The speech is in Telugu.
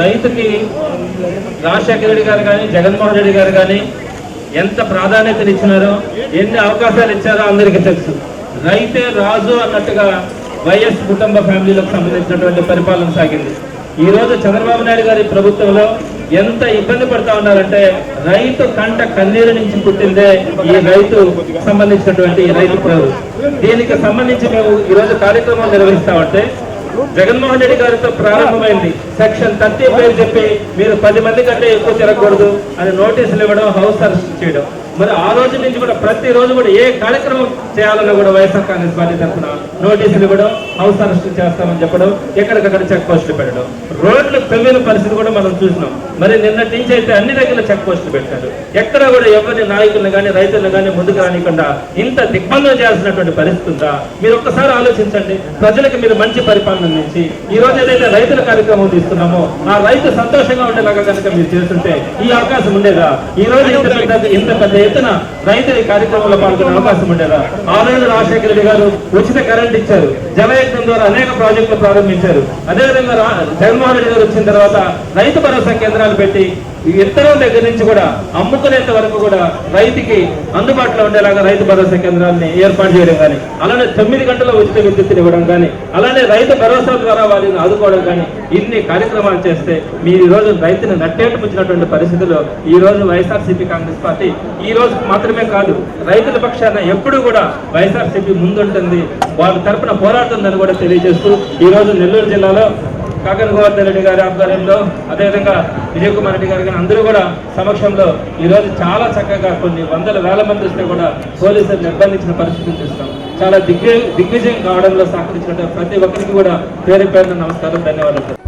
రైతుకి రాజశేఖర రెడ్డి గారు కానీ జగన్మోహన్ రెడ్డి గారు కానీ ఎంత ప్రాధాన్యతలు ఇచ్చినారో ఎన్ని అవకాశాలు ఇచ్చారో అందరికీ తెలుసు. రైతే రాజు అన్నట్టుగా వైఎస్ కుటుంబ ఫ్యామిలీలకు సంబంధించినటువంటి పరిపాలన సాగింది. ఈ రోజు చంద్రబాబు నాయుడు గారి ప్రభుత్వంలో ఎంత ఇబ్బంది పడతా ఉన్నారంటే రైతు కంట కన్నీరు నుంచి పుట్టిందే ఈ రైతు సంబంధించినటువంటి రైతు ప్రభుత్వం దీనికి సంబంధించి మేము ఈ రోజు కార్యక్రమం నిర్వహిస్తామంటే జగన్మోహన్ రెడ్డి గారితో ప్రారంభమైంది. సెక్షన్ థర్టీ పేరు చెప్పి మీరు పది మంది కంటే ఎక్కువ తిరగకూడదు అని నోటీసులు ఇవ్వడం హౌస్ అరెస్ట్ చేయడం. మరి ఆ రోజు నుంచి కూడా ప్రతి రోజు కూడా ఏ కార్యక్రమం చేయాలన్నా కూడా వైఎస్ఆర్ కాంగ్రెస్ పార్టీ తరఫున నోటీసులు ఇవ్వడం హౌస్ అరెస్ట్ చేస్తామని చెప్పడం ఎక్కడికక్కడ చెక్ పోస్టులు పెట్టడం. రోడ్లు తవ్విన పరిస్థితి కూడా మనం చూసినాం. మరి నిన్నటి నుంచి అయితే అన్ని దగ్గర చెక్ పోస్టులు పెట్టారు. ఎక్కడ కూడా ఎవరిని నాయకులను కానీ రైతులను కానీ ముందుకు రానికుండా ఇంత దిగ్బంధం చేయాల్సినటువంటి పరిస్థితి ఉందా? మీరు ఒక్కసారి ఆలోచించండి. ప్రజలకు మీరు మంచి పరిపాలన అందించి ఈ రోజు ఏదైతే రైతుల కార్యక్రమం తీసుకున్నామో ఆ రైతు సంతోషంగా ఉండేలాగా కనుక మీరు చేస్తుంటే ఈ అవకాశం ఉండేదా? ఈ రోజు ఇంత పెద్ద ఇంత పెద్ద ఎత్తున రైతుల కార్యక్రమంలో పాల్గొనే అవకాశం ఉండేదా ఆ రోజు రాజశేఖర రెడ్డి గారు ఉచిత కరెంట్ ఇచ్చారు. జలయజ్ఞం ద్వారా అనేక ప్రాజెక్టులు ప్రారంభించారు. అదేవిధంగా జగన్మోహన్ రెడ్డి గారు వచ్చిన తర్వాత రైతు భరోసా కేంద్రాలు పెట్టి ఈ విత్తనం దగ్గర నుంచి కూడా అమ్ముకునేంత వరకు కూడా రైతుకి అందుబాటులో ఉండేలాగా రైతు భరోసా కేంద్రాన్ని ఏర్పాటు చేయడం కానీ అలానే తొమ్మిది గంటల ఉచిత విద్యుత్ ఇవ్వడం కానీ అలానే రైతు భరోసా ద్వారా వారిని ఆదుకోవడం కానీ ఇన్ని కార్యక్రమాలు చేస్తే మీరు ఈ రోజు రైతుని నట్టేటు పుచ్చినటువంటి పరిస్థితుల్లో ఈ రోజు వైఎస్ఆర్సీపీ కాంగ్రెస్ పార్టీ ఈ రోజు మాత్రమే కాదు రైతుల పక్షాన ఎప్పుడూ కూడా వైఎస్ఆర్సీపీ ముందుంటుంది. వాళ్ళ తరపున పోరాడుతుందని కూడా తెలియజేస్తూ ఈ రోజు నెల్లూరు జిల్లాలో కాకర గోవర్ధన్ రెడ్డి గారి ఆధ్వర్యంలో అదేవిధంగా విజయ్ కుమార్ రెడ్డి గారి కానీ అందరూ కూడా సమక్షంలో ఈ రోజు చాలా చక్కగా కొన్ని వందల వేల మంది వస్తే కూడా పోలీసులు నిర్బంధించిన పరిస్థితిని చూస్తాం. చాలా దిగ్వి దిగ్విజయం కావడంలో సహకరించిన ప్రతి ఒక్కరికి కూడా పేరు పేరున నమస్కారం ధన్యవాదాలు.